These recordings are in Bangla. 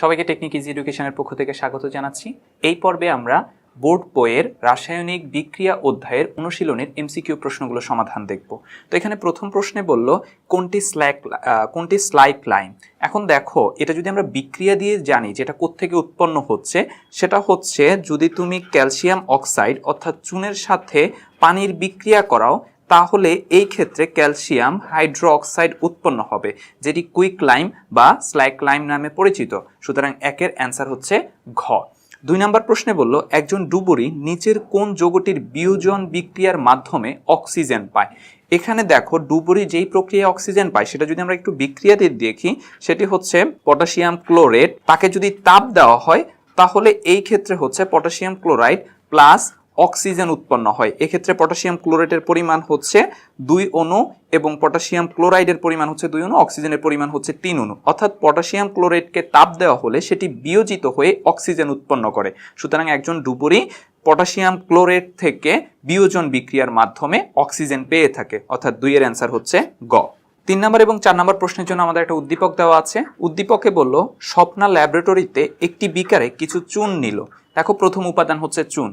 সবাইকে টেকনিক ইজি এডুকেশনের পক্ষ থেকে স্বাগত জানাচ্ছি। এই পর্বে আমরা বোর্ড বইয়ের রাসায়নিক বিক্রিয়া অধ্যায়ের অনুশীলনের এমসিকিউ প্রশ্নগুলো সমাধান দেখব। তো এখানে প্রথম প্রশ্নে বলল, কোনটি স্ল্যাক কোনটি স্লাইক লাইন এখন দেখো, এটা যদি আমরা বিক্রিয়া দিয়ে জানি যেটা কোত্থেকে উৎপন্ন হচ্ছে, সেটা হচ্ছে যদি তুমি ক্যালসিয়াম অক্সাইড অর্থাৎ চুনের সাথে পানির বিক্রিয়া করাও তাহলে এই ক্ষেত্রে ক্যালসিয়াম হাইড্রো অক্সাইড উৎপন্ন হবে, যেটি কুইক লাইম বা স্ল্যাক লাইম নামে পরিচিত। সুতরাং একের অ্যান্সার হচ্ছে ঘ। দুই নম্বর প্রশ্নে বলল, একজন ডুবুরি নিচের কোন যৌগটির বিয়োজন বিক্রিয়ার মাধ্যমে অক্সিজেন পায়? এখানে দেখো, ডুবুরি যেই প্রক্রিয়ায় অক্সিজেন পায়, সেটা যদি আমরা একটু বিক্রিয়াতে দেখি, সেটি হচ্ছে পটাশিয়াম ক্লোরেট তাকে যদি তাপ দেওয়া হয়, তাহলে এই ক্ষেত্রে হচ্ছে পটাশিয়াম ক্লোরাইড প্লাস অক্সিজেন উৎপন্ন হয়। এক্ষেত্রে পটাশিয়াম ক্লোরেটের পরিমাণ হচ্ছে দুই অণু এবং পটাশিয়াম ক্লোরাইডের পরিমাণ হচ্ছে দুই অণু, অক্সিজেনের পরিমাণ হচ্ছে তিন অণু। অর্থাৎ পটাশিয়াম ক্লোরাইডকে তাপ দেওয়া হলে সেটি বিয়োজিত হয়ে অক্সিজেন উৎপন্ন করে। সুতরাং একজন ডুবুরি পটাশিয়াম ক্লোরেট থেকে বিয়োজন বিক্রিয়ার মাধ্যমে অক্সিজেন পেয়ে থাকে। অর্থাৎ দুইয়ের অ্যান্সার হচ্ছে গ। তিন নম্বর এবং চার নম্বর প্রশ্নের জন্য আমাদের একটা উদ্দীপক দেওয়া আছে। উদ্দীপকে বলল, স্বপ্না ল্যাবরেটরিতে একটি বিকারে কিছু চুন নিল। দেখো প্রথম উপাদান হচ্ছে চুন।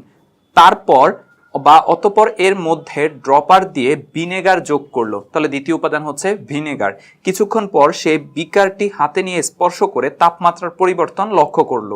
তারপর বা অতপর এর মধ্যে ড্রপার দিয়ে ভিনেগার যোগ করল। তাহলে দ্বিতীয় উপাদান হচ্ছে ভিনেগার। কিছুক্ষণ পর সে বিকারটি হাতে নিয়ে স্পর্শ করে তাপমাত্রার পরিবর্তন লক্ষ্য করল।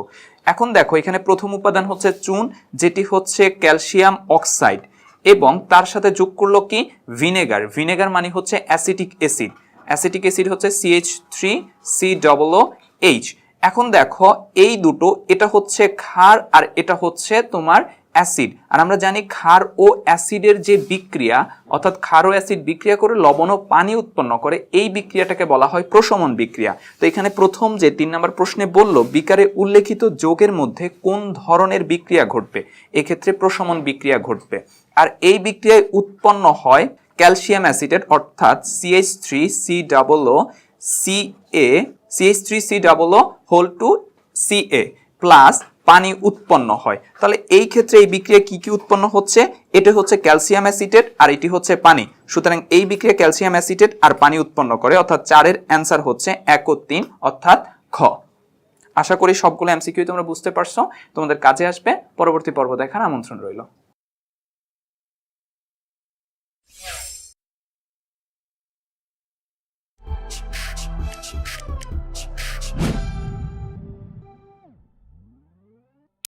এখন দেখো, এখানে প্রথম উপাদান হচ্ছে চুন, যেটি হচ্ছে ক্যালসিয়াম অক্সাইড এবং তার সাথে যোগ করল কি? ভিনেগার। ভিনেগার মানে হচ্ছে অ্যাসিটিক অ্যাসিড। অ্যাসিটিক অ্যাসিড হচ্ছে CH three C double H. এখন দেখো, এই দুটো, এটা হচ্ছে ক্ষার আর এটা হচ্ছে তোমার অ্যাসিড। আর আমরা জানি ক্ষার ও অ্যাসিডের যে বিক্রিয়া, অর্থাৎ ক্ষার ও অ্যাসিড বিক্রিয়া করে লবণ ও পানি উৎপন্ন করে, এই বিক্রিয়াটাকে বলা হয় প্রশমন বিক্রিয়া। তো এখানে প্রথম যে তিন নম্বর প্রশ্নে বলল, বিকারে উল্লেখিত যোগের মধ্যে কোন ধরনের বিক্রিয়া ঘটবে? এক্ষেত্রে প্রশমন বিক্রিয়া ঘটবে। আর এই বিক্রিয়ায় উৎপন্ন হয় ক্যালসিয়াম অ্যাসিডেট অর্থাৎ CH three C double O C A CH three C double O whole two C A, plus পানি উৎপন্ন হয়। তাহলে এই ক্ষেত্রে এই বিক্রিয়া কি কি উৎপন্ন হচ্ছে? এটা হচ্ছে ক্যালসিয়াম অ্যাসিটেট আর এটি হচ্ছে পানি। সুতরাং এই বিক্রিয়া ক্যালসিয়াম অ্যাসিটেট আর পানি উৎপন্ন করে। অর্থাৎ চারের অ্যান্সার হচ্ছে এক ও তিন, অর্থাৎ খ আশা করি সবগুলো এমসিকিউ তোমরা বুঝতে পারছ। তোমাদের কাজে আসবে। পরবর্তী পর্ব দেখার আমন্ত্রণ রইল।